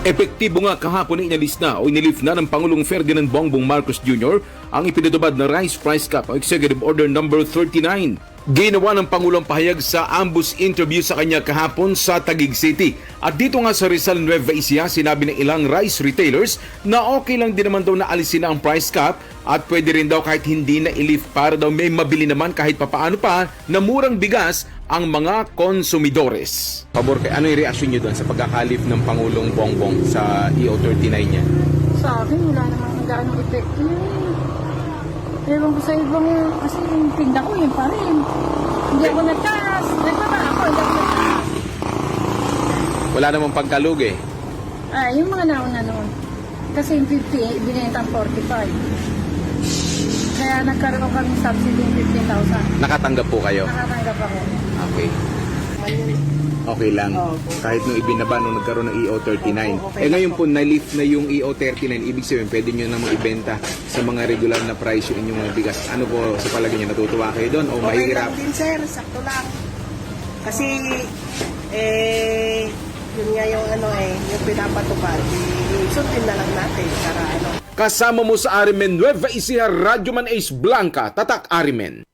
Epektibo nga kahapon na inalis na o inilift na ng Pangulong Ferdinand Bongbong Marcos Jr. ang ipinatubad na Rice Price Cap o Executive Order Number 39. Ginawa ng Pangulong pahayag sa ambush interview sa kanya kahapon sa Taguig City. At dito nga sa Rizal Nueva Ecija, sinabi ng ilang rice retailers na okay lang din naman daw na alisin na ang price cap at pwede rin daw kahit hindi na ilift para daw may mabili naman kahit papaano pa na murang bigas ang mga konsumidores. Pabor kay ano yung reaksyon niyo doon sa pagkakalif ng Pangulong Bongbong sa E EO39 niya? Sa akin, wala namang gaano epekto yun. Ewan ko sa ibang, kasi yung tinda ko yun pa rin. Hindi ako nagtaas. Nagbaba ako, hindi ako nagtaas. Wala namang pagkalug eh. Ah, yung mga nauna noon. Kasi yung 50, binenta ang 45. Kaya nagkaroon kami subsidy ng 15,000. Nakatanggap po kayo? Nakatanggap ako. Okay. Okay lang. Kahit nung ibinaba nung nagkaroon ng EO39. Eh ngayon po, na-lift na yung EO39. Ibig sabihin, pwede nyo namang ibenta sa mga regular na price yung inyong mga bigas. Ano po sa palagay nyo? Natutuwa kayo doon? O Okay mahirap? lang din sir, sakto lang. Kasi, eh, yun nga yung ano eh, yung pinapatupad, eh, sundin na lang natin para ano. Kasama mo sa Arimen Nueva Ecija, Radyo Man Ace Blanca, Tatak Arimen.